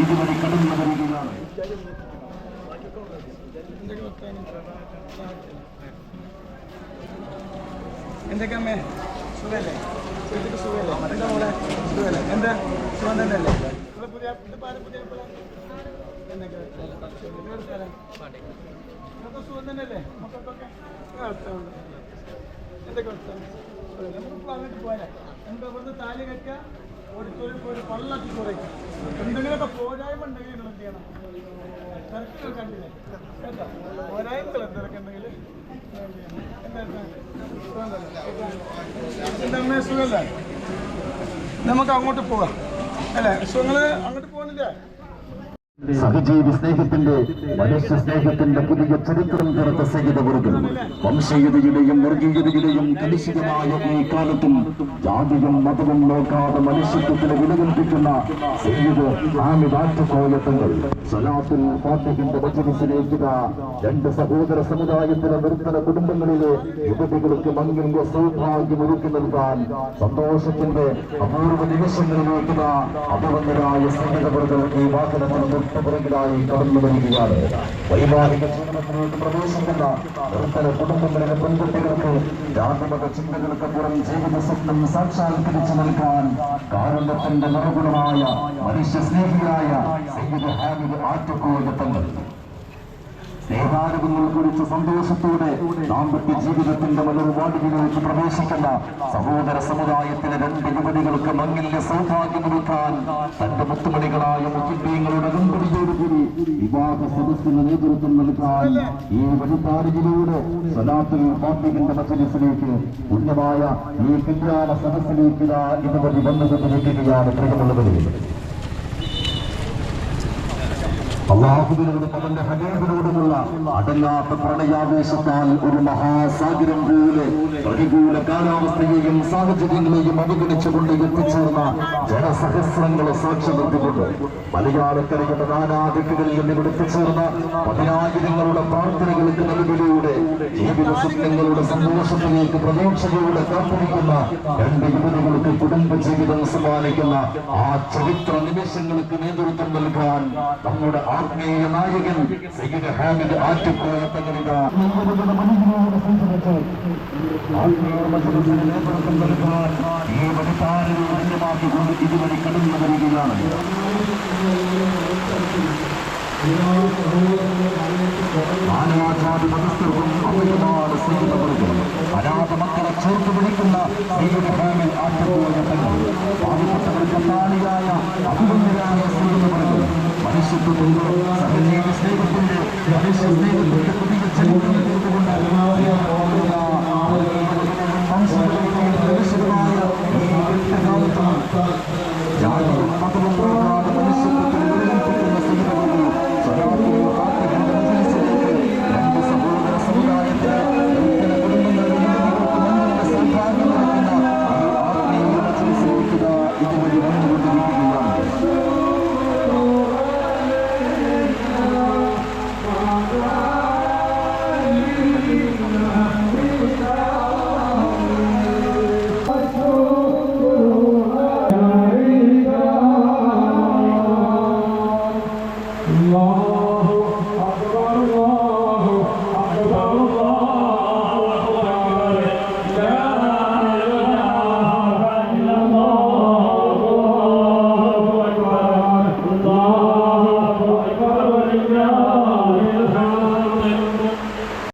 ഇതുവഴി കടന്നു വരികയാണ് എന്തൊക്കെയമ്മേ? സുഖല്ലേ? വീട്ടിൽ സുഖല്ലേ? എന്താ മോളെ സുഖല്ലേ? എന്താ? സുഖം തന്നെയല്ലേ? പുതിയ പുതിയ നമുക്ക് അങ്ങോട്ട് പോവാം. അല്ലേ? സുഖങ്ങൾ അങ്ങോട്ട് പോകുന്നില്ലേ? സഹജീവി സ്നേഹത്തിന്റെ മനുഷ്യ സ്നേഹത്തിന്റെ പുതിയ ചരിത്രം തീർത്ത സഹിതവർഗം വംശീയതയുടെയും വർഗീയതയുടെയും കലുഷിതമായ ഈ കാലത്തും ജാതിയും മതവും നോക്കാതെ മനുഷ്യത്വത്തിന് വിലകൽപ്പിക്കുന്ന രണ്ട് സഹോദര സമുദായത്തിലെ നിർത്തന കുടുംബങ്ങളിലെ യുവതികൾക്ക് മങ്ങിന്റെ സൗഭാഗ്യം ഒരുക്കി നൽകാൻ സന്തോഷത്തിന്റെ അപൂർവ നിമിഷങ്ങളിലേക്ക് അപവന്നരായ സ്നേഹിതവർഗം ഈ വാഹനത്തിൽ തൊട്ടുപുറകിലായി കടന്നു വരികയാണ് വൈവാഹിക ജീവിതത്തിലേക്ക് പ്രവേശിക്കുന്ന നിർത്തല കുടുംബങ്ങളിലെ പെൺകുട്ടികൾക്ക് ജാതിമത ചിന്തകൾക്കപ്പുറം ജീവിത സ്വപ്നം സാക്ഷാത്കരിച്ചു നൽകാൻ കാരുണ്യത്തിന്റെ നിർഗുണമായ മനുഷ്യ സ്നേഹിയായ സയ്യിദ് ഹാമിദ് ആറ്റക്കോട് തങ്ങൾ. സ്നേഹാനുഭവങ്ങൾ കുറിച്ച് സന്തോഷത്തോടെ ദാമ്പത്യ ജീവിതത്തിന്റെ മലർവാടികളിലേക്ക് പ്രവേശിക്കുന്ന സഹോദര സമുദായത്തിലെ രണ്ട് യുവതികൾക്ക് മങ്ങില്ല സൗഭാഗ്യം നൽകാൻ തന്റെ മുത്തുമണികളായ മുത്തുബീങ്ങളുടെ അകമ്പടിയോടുകൂടി വിവാഹ സദസ്സിന് നേതൃത്വം നൽകാൻ ഈ വഴിത്താരിയിലൂടെ സലാത്തുൽ ഫാത്തിഹിന്റെ മജലിസിലേക്ക് ഈ കല്യാണ സദസ്സിലേക്ക് ഇതുവഴി വന്നുകൊണ്ടിരിക്കുകയാണ് പ്രിയമുള്ളവരെ. അള്ളാഹുവിനോടും അവന്റെ ഹബീബിനോടുമുള്ള അടങ്ങാത്ത പ്രണയാവേശത്താൽ ഒരു മഹാസാഗരം പോലെ പ്രതികൂല കാലാവസ്ഥയെയും സാഹചര്യങ്ങളെയും അവഗണിച്ചുകൊണ്ട് എത്തിച്ചേർന്ന ജനസഹസ്രങ്ങളെ സാക്ഷി നിർത്തിക്കൊണ്ട് മലയാളക്കരയുടെ നാനാദിക്കുകളിൽ നിന്ന് എത്തിച്ചേർന്ന പതിനായിരങ്ങളുടെ പ്രാർത്ഥനകൾക്ക് നടുവിലൂടെ ജീവിത സ്വപ്നങ്ങളുടെ സന്തോഷത്തിലേക്ക് പ്രതീക്ഷകളുടെ കാത്തിരിക്കുന്ന രണ്ട് യുവതികൾക്ക് കുടുംബ ജീവിതം സമ്മാനിക്കുന്ന ആ ചരിത്ര നിമിഷങ്ങൾക്ക് നേതൃത്വം നൽകാൻ നമ്മുടെ ആത്മീയ നായകൻ സയ്യിദ് ഹാമിദ് ആറ്റുകോയ മത്സരത്തിന് നേതൃത്വം നൽകാൻ ഈ വഴിത്താരിനെ മാന്യമാക്കിക്കൊണ്ട് ഇതുവഴി കടന്നു വരികയാണ് നാനാജാതി മതസ്ഥർക്കും അമിതമാണ് സ്നേഹിതവർഗം അനാഥ മക്കളെ ചേർത്ത് പിടിക്കുന്ന സയ്യിദ് ഹാമിദ് ആറ്റുകോയ തങ്ങൾ പാവപ്പെട്ടവർക്ക് താളിയായ അഭിമന്യരായ സ്നേഹിതവർഗം മനുഷ്യത്വത്തിന്റെ സഹജീവി സ്നേഹത്തിന്റെ മനുഷ്യ സ്നേഹത്തിന്റെ